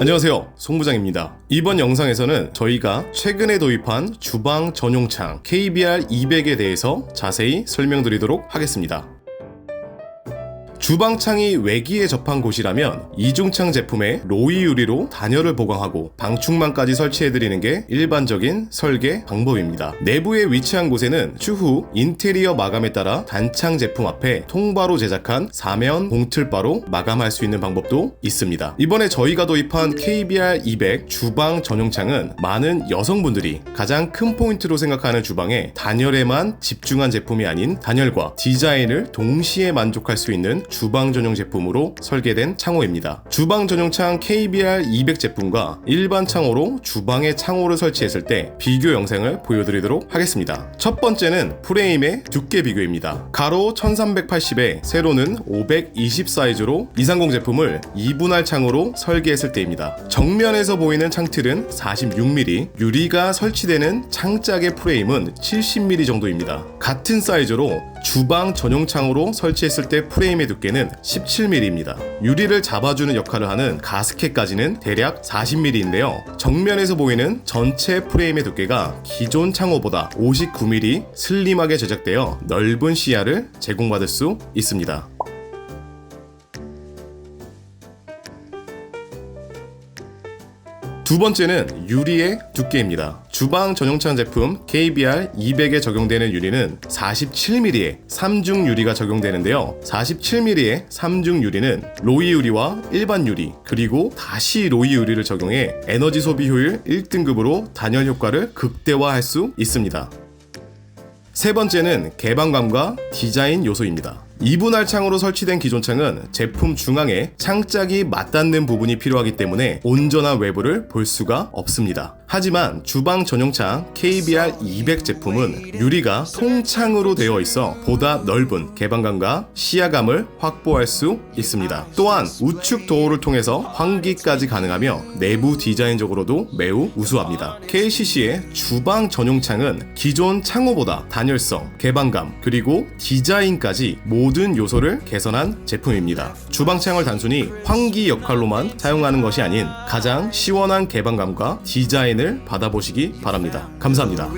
안녕하세요. 송부장입니다. 이번 영상에서는 저희가 최근에 도입한 주방 전용창 KBR 200에 대해서 자세히 설명드리도록 하겠습니다 주방창이 외기에 접한 곳이라면 이중창 제품의 로이 유리로 단열을 보강하고 방충망까지 설치해드리는 게 일반적인 설계 방법입니다. 내부에 위치한 곳에는 추후 인테리어 마감에 따라 단창 제품 앞에 통바로 제작한 사면 봉틀바로 마감할 수 있는 방법도 있습니다. 이번에 저희가 도입한 KBR 200 주방 전용창은 많은 여성분들이 가장 큰 포인트로 생각하는 주방에 단열에만 집중한 제품이 아닌 단열과 디자인을 동시에 만족할 수 있는 주방 전용 제품으로 설계된 창호입니다. 주방 전용 창 KBR 200 제품과 일반 창호로 주방에 창호를 설치했을 때 비교 영상을 보여드리도록 하겠습니다. 첫 번째는 프레임의 두께 비교입니다. 가로 1380에 세로는 520 사이즈로 230 제품을 2분할 창호로 설계했을 때입니다. 정면에서 보이는 창틀은 46mm, 유리가 설치되는 창짝의 프레임은 70mm 정도입니다. 같은 사이즈로 주방 전용 창으로 설치했을 때 프레임의 두께는 17mm입니다. 유리를 잡아주는 역할을 하는 가스켓까지는 대략 40mm인데요. 정면에서 보이는 전체 프레임의 두께가 기존 창호보다 59mm 슬림하게 제작되어 넓은 시야를 제공받을 수 있습니다. 두 번째는 유리의 두께입니다. 주방 전용창 제품 KBR 200에 적용되는 유리는 47mm의 3중 유리가 적용되는데요. 47mm의 3중 유리는 로이 유리와 일반 유리 그리고 다시 로이 유리를 적용해 에너지 소비 효율 1등급으로 단열 효과를 극대화할 수 있습니다. 세 번째는 개방감과 디자인 요소입니다. 2분할 창으로 설치된 기존 창은 제품 중앙에 창짝이 맞닿는 부분이 필요하기 때문에 온전한 외부를 볼 수가 없습니다. 하지만 주방 전용창 KBR 200 제품은 유리가 통창으로 되어 있어 보다 넓은 개방감과 시야감을 확보할 수 있습니다. 또한 우측 도어를 통해서 환기까지 가능하며 내부 디자인적으로도 매우 우수합니다. KCC의 주방 전용창은 기존 창호보다 단열성, 개방감, 그리고 디자인까지 모든 요소를 개선한 제품입니다. 주방창을 단순히 환기 역할로만 사용하는 것이 아닌 가장 시원한 개방감과 디자인 을 받아보시기 바랍니다. 감사합니다.